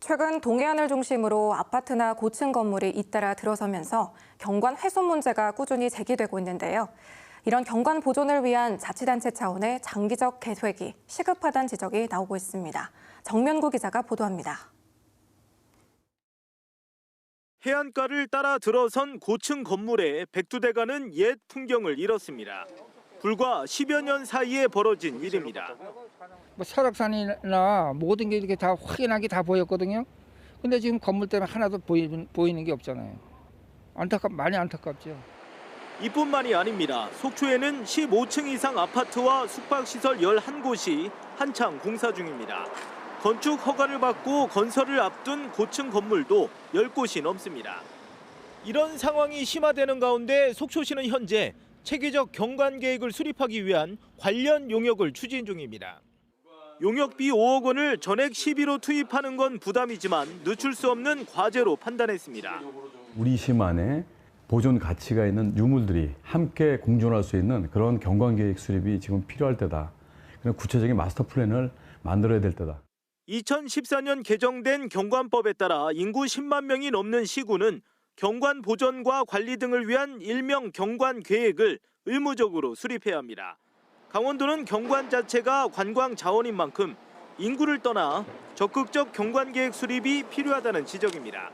최근 동해안을 중심으로 아파트나 고층 건물이 잇따라 들어서면서 경관 훼손 문제가 꾸준히 제기되고 있는데요. 이런 경관 보존을 위한 자치단체 차원의 장기적 계획이 시급하다는 지적이 나오고 있습니다. 정면구 기자가 보도합니다. 해안가를 따라 들어선 고층 건물에 백두대간은 옛 풍경을 잃었습니다. 불과 10여 년 사이에 벌어진 일입니다. 뭐 설악산이나 모든 게 이렇게 다 확연하게 다 보였거든요. 근데 지금 건물 때문에 하나도 보이는, 보이는 게 없잖아요. 안타깝 많이 안타깝죠. 이뿐만이 아닙니다. 속초에는 15층 이상 아파트와 숙박시설 11곳이 한창 공사 중입니다. 건축 허가를 받고 건설을 앞둔 고층 건물도 10곳이 넘습니다. 이런 상황이 심화되는 가운데 속초시는 현재 체계적 경관 계획을 수립하기 위한 관련 용역을 추진 중입니다. 용역비 5억 원을 전액 시비로 투입하는 건 부담이지만 늦출 수 없는 과제로 판단했습니다. 우리 시만의 보존 가치가 있는 유물들이 함께 공존할 수 있는 그런 경관 계획 수립이 지금 필요할 때다. 그런 구체적인 마스터 플랜을 만들어야 될 때다. 2014년 개정된 경관법에 따라 인구 10만 명이 넘는 시군은 경관 보전과 관리 등을 위한 일명 경관 계획을 의무적으로 수립해야 합니다. 강원도는 경관 자체가 관광 자원인 만큼 인구를 떠나 적극적 경관 계획 수립이 필요하다는 지적입니다.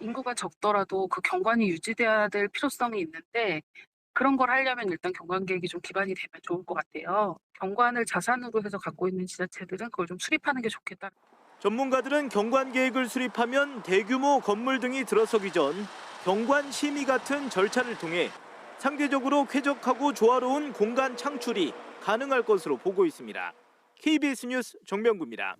인구가 적더라도 그 경관이 유지돼야 될 필요성이 있는데 그런 걸 하려면 일단 경관 계획이 좀 기반이 되면 좋을 것 같아요. 경관을 자산으로 해서 갖고 있는 지자체들은 그걸 좀 수립하는 게 좋겠다. 전문가들은 경관 계획을 수립하면 대규모 건물 등이 들어서기 전 경관 심의 같은 절차를 통해 상대적으로 쾌적하고 조화로운 공간 창출이 가능할 것으로 보고 있습니다. KBS 뉴스 정명구입니다.